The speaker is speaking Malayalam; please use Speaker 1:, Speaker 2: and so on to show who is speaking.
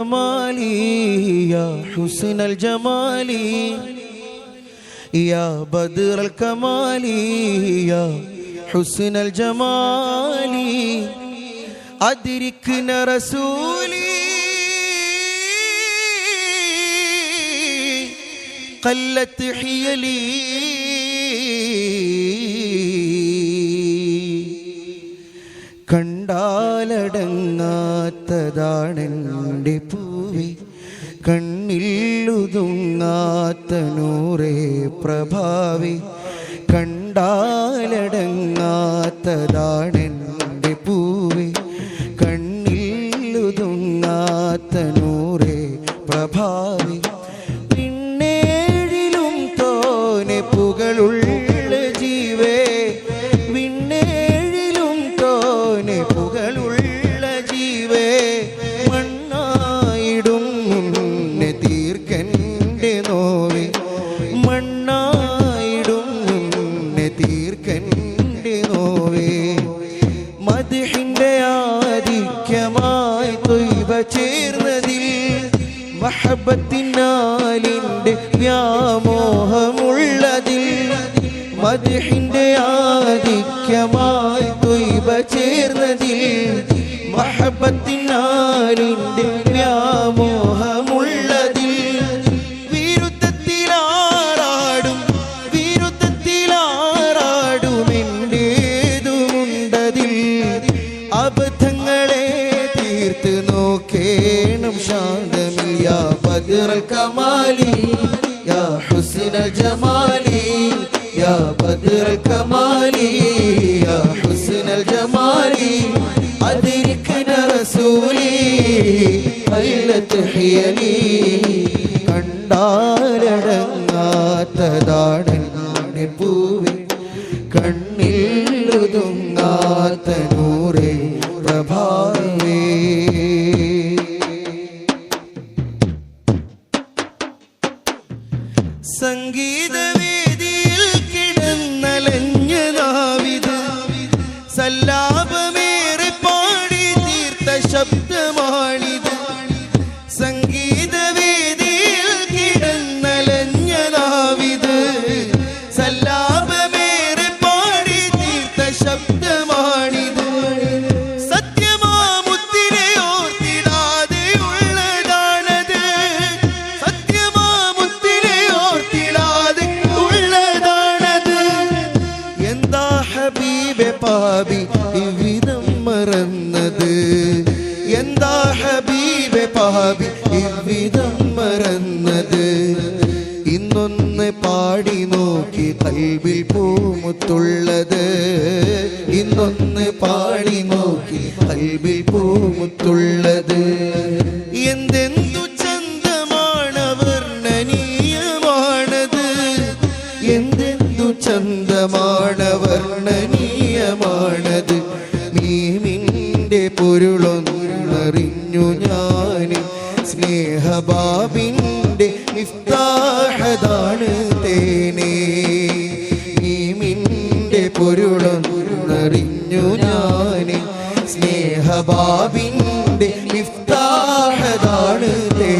Speaker 1: جمالي يا حسن الجمال يا بدر الكمال يا حسن الجمال أدركنا رسولي قلت حيلي കണ്ടാലടങ്ങാത്തതാണെന്റെ പൂവി കണ്ണില്ലുതുങ്ങാത്ത നൂറേ പ്രഭാവി കണ്ടാലടങ്ങാത്തതാണെന്റെ പൂവി കണ്ണില്ലുതുങ്ങാത്ത നൂറേ പ്രഭാവി. പിന്നേഴിലും തോനെ പുകളുള്ള ജീവേ വിണ്ണേഴിലും തോനെ പുകളുള്ള ജീവേ മണ്ണായിടും നിന്നെ തീർക്കന്റെ നോവേ. മണ്ണായിടും നിന്നെ തീർക്കന്റെ നോവേ. മതിഹിന്റെ ആധിക്യമായി തൊയ്വ ചേർന്നതിൽ മഹബത്തിനാലിന്റെ വ്യാമോഹമുള്ളതിൽ മതിഹിന്റെ ആധിക്യമായി ചേർന്നതിൽ മഹബത്തിനാലിന്റെ വ്യാമോഹമുള്ളതിൽ. വിരുദ്ധത്തിലാറാടും വിരുദ്ധത്തിലാറാടും എന്റേതുമുണ്ടതിൽ അബദ്ധങ്ങളെ തീർത്ത് നോക്കേണം ശാന്തമില്ല ബദറൽ കമാലി. യാ ഹുസ്ന ജമാലി യാ ബദറൽ കമാലി. അല്ലത്ത് ഹിയലി കണ്ടാലടങ്ങാത്തതാണ് എന്റെ പൂവി. കണ്ണിൽ ഒതുങ്ങാത്ത നൂറേ പ്രഭാവേ. സംഗീതവേദിയിൽ ഹബീബെ പാപി ഇവിധം മറന്നത് എന്താ ഹബീബെ പാപി ഇവിധം മറന്നത് ഇന്നൊന്ന് പാടി നോക്കി കൽവിൽ പൂമുത്തുള്ളത് ഇന്നൊന്ന് പാടി നോക്കി കൽവിൽ പൂമുത്തുള്ളത് എന്തെന്തു ചന്തമാണ് വർണ്ണനീയമാണത് എന്തെന്തു ചന്തമാണ് നിന്റെ പൊരുളൊന്നറിഞ്ഞു ഞാൻ സ്നേഹബാബിന്റെ ഇഫ്താഹതാണ് തേനേ. നീമിന്റെ പൊരുളൊന്നറിഞ്ഞു ഞാൻ സ്നേഹബാബിന്റെ ഇഫ്താഹതാണ് തേ